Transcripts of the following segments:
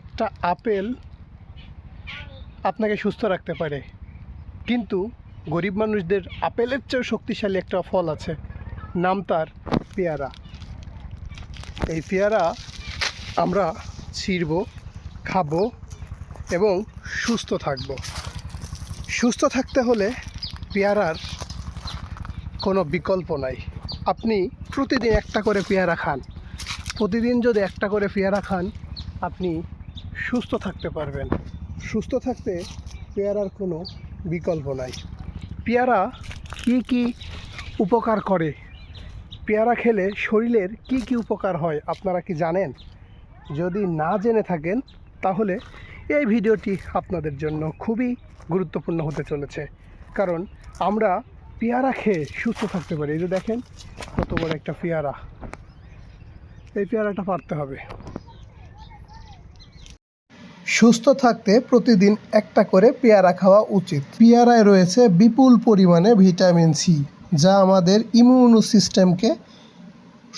একটা আপেল আপনাকে সুস্থ রাখতে পারে। কিন্তু গরিব মানুষদের আপেলের চেয়েও শক্তিশালী একটা ফল আছে, নাম তার পেয়ারা। এই পেয়ারা আমরা ছিঁড়ব, খাব এবং সুস্থ থাকব। সুস্থ থাকতে হলে পেয়ারার কোনো বিকল্প নাই। আপনি প্রতিদিন একটা করে পেয়ারা খান। প্রতিদিন যদি একটা করে পেয়ারা খান, আপনি সুস্থ থাকতে পারবেন। সুস্থ থাকতে পেয়ারার কোনো বিকল্প নাই। পেয়ারা কি কি উপকার করে? পেয়ারা খেলে শরীরের কি কি উপকার হয় আপনারা কি জানেন? যদি না জেনে থাকেন, তাহলে এই ভিডিওটি আপনাদের জন্য খুবই গুরুত্বপূর্ণ হতে চলেছে। কারণ আমরা পেয়ারা খেয়ে সুস্থ থাকতে পারি। এই যে দেখেন, কত বড় একটা পেয়ারা। এই পেয়ারাটা পারতে হবে। সুস্থ থাকতে প্রতিদিন একটা করে পেয়ারা খাওয়া উচিত। পেয়ারায় রয়েছে বিপুল পরিমাণে ভিটামিন সি, যা আমাদের ইমিউন সিস্টেমকে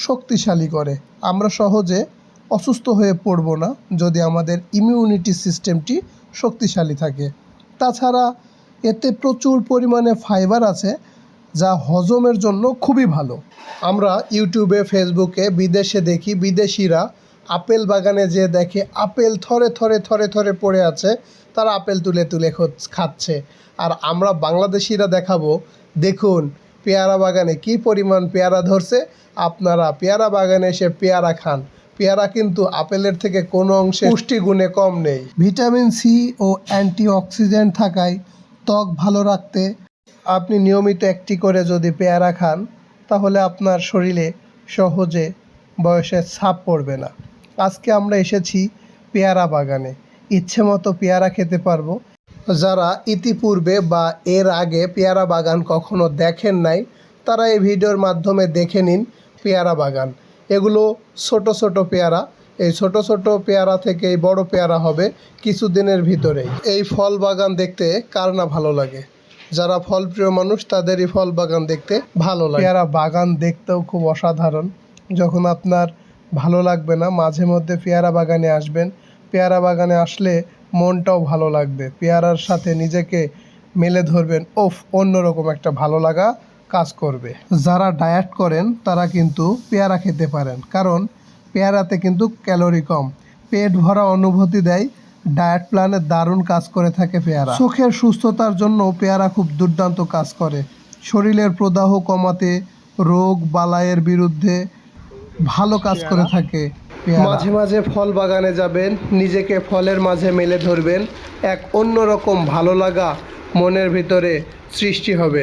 শক্তিশালী করে। আমরা সহজে অসুস্থ হয়ে পড়ব না যদি আমাদের ইমিউনিটি সিস্টেমটি শক্তিশালী থাকে। তাছাড়া এতে প্রচুর পরিমাণে ফাইবার আছে, যা হজমের জন্য খুবই ভালো। আমরা ইউটিউবে, ফেসবুকে, বিদেশে দেখি বিদেশিরা আপেল বাগানে যে দেখে আপেল থরে থরে থরে থরে পড়ে আছে, তারা আপেল তুলে তুলে খাচ্ছে। আর আমরা বাংলাদেশিরা দেখাবো, দেখুন পেয়ারা বাগানে কি পরিমাণ পেয়ারা ধরছে। আপনারা পেয়ারা বাগানে এসে পেয়ারা খান। পেয়ারা কিন্তু আপেলের থেকে কোনো অংশে পুষ্টিগুণে কম নেই। ভিটামিন সি ও অ্যান্টিঅক্সিডেন্ট থাকায় ত্বক ভালো রাখতে আপনি নিয়মিত একটি করে যদি পেয়ারা খান, তাহলে আপনার শরীরে সহজে বয়সের ছাপ পড়বে না। আজকে আমরা এসেছি পেয়ারা বাগানে। ইচ্ছে মতো পেয়ারা খেতে পারব। যারা ইতিপূর্বে বা এর আগে পেয়ারা বাগান কখনো দেখেন নাই, তারা এই ভিডিওর মাধ্যমে দেখে নিন পেয়ারা বাগান। এগুলো ছোট ছোট পেয়ারা। এই ছোট ছোট পেয়ারা থেকে এই বড় পেয়ারা হবে কিছুদিনের ভিতরেই। এই ফল বাগান দেখতে কার না ভালো লাগে? যারা ফল প্রিয় মানুষ, তাদেরই ফল বাগান দেখতে ভালো লাগে। পেয়ারা বাগান দেখতেও খুব অসাধারণ। যখন আপনার ভালো লাগবে না, মাঝে মধ্যে পেয়ারা বাগানে আসবেন। পেয়ারা বাগানে আসলে মনটাও ভালো লাগবে। পেয়ারার সাথে নিজেকে মেলে ধরবেন, ওফ, অন্যরকম একটা ভালো লাগা কাজ করবে। যারা ডায়েট করেন, তারা কিন্তু পেয়ারা খেতে পারেন। কারণ পেয়ারাতে কিন্তু ক্যালোরি কম। পেট ভরা অনুভূতি দেয়, ডায়েট প্ল্যানে দারুণ কাজ করে থাকে পেয়ারা। চোখের সুস্থতার জন্য পেয়ারা খুব দুর্দান্ত কাজ করে। শরীরের প্রদাহ কমাতে, রোগ বালাইয়ের বিরুদ্ধে ভালো কাজ করে থাকে মাঝে মাঝে ফল বাগানে যাবেন নিজেকে ফলের মাঝে মেলে ধরবেন এক অন্যরকম ভালো লাগা মনের ভিতরে সৃষ্টি হবে।